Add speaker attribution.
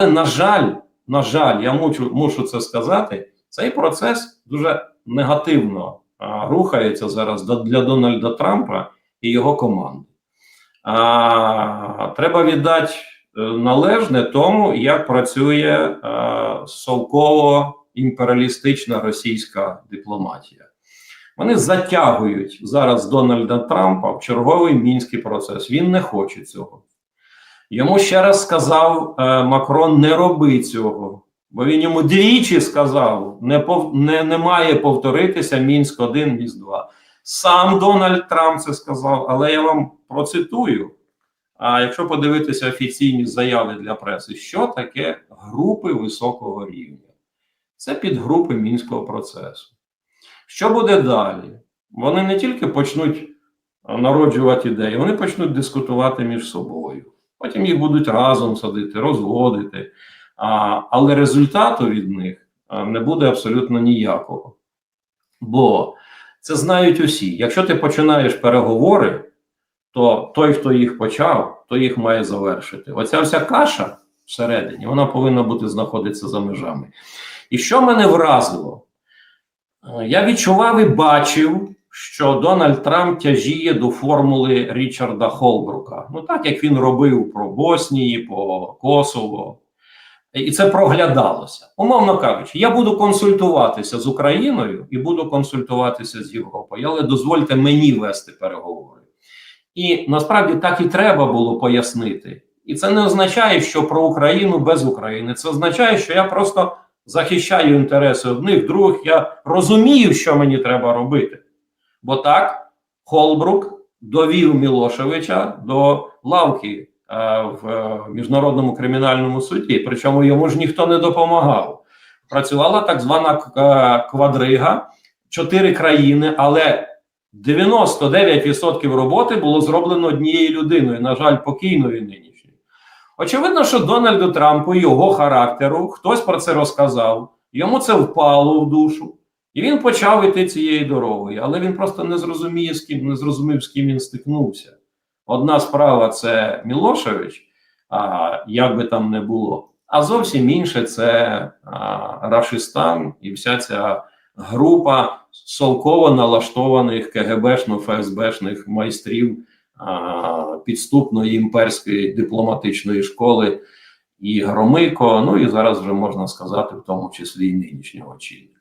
Speaker 1: На жаль, на жаль, я мушу, мушу це сказати. Цей процес дуже негативно а, рухається зараз для Дональда Трампа і його команди. А, треба віддати е, належне тому, як працює а, совково-імперіалістична російська дипломатія. Вони затягують зараз Дональда Трампа в черговий мінський процес. Він не хоче цього. Йому ще раз сказав е, Макрон: не роби цього. Бо він йому двічі сказав: не, пов, не, не має повторитися Мінськ 1 Мінськ 2 Сам Дональд Трамп це сказав, але я вам процитую. А якщо подивитися офіційні заяви для преси, що таке групи високого рівня? Це підгрупи мінського процесу. Що буде далі? Вони не тільки почнуть народжувати ідеї, вони почнуть дискутувати між собою. Потім їх будуть разом садити, розводити. А, але результату від них не буде абсолютно ніякого. Бо це знають усі. Якщо ти починаєш переговори, то той, хто їх почав, то їх має завершити. Оця вся каша всередині, вона повинна бути знаходитися за межами. І що мене вразило? Я відчував і бачив, що Дональд Трамп тяжіє до формули Річарда Холбрука. Ну так як він робив про Боснії, по Косово. І це проглядалося. Умовно кажучи, я буду консультуватися з Україною і буду консультуватися з Європою, але дозвольте мені вести переговори. І насправді так і треба було пояснити. І це не означає, що про Україну без України. Це означає, що я просто захищаю інтереси одних, других. Я розумію, що мені треба робити. Бо так Холбрук довів Мілошевича до лавки е, в е, міжнародному кримінальному суді. Причому йому ж ніхто не допомагав. Працювала так звана квадрига, чотири країни, але 99% роботи було зроблено однією людиною, на жаль, покійною нинішньою. Очевидно, що Дональду Трампу, його характеру, хтось про це розказав, йому це впало в душу, і він почав іти цією дорогою, але він просто не зрозуміє, з ким не зрозумів, з ким він стикнувся. Одна справа це Мілошевич, а, як би там не було, а зовсім інше це а, Рашистан і вся ця група совково налаштованих КГБшно-ФСБшних майстрів а, підступної імперської дипломатичної школи і Громико, ну і зараз вже можна сказати, в тому числі і нинішнього очільника.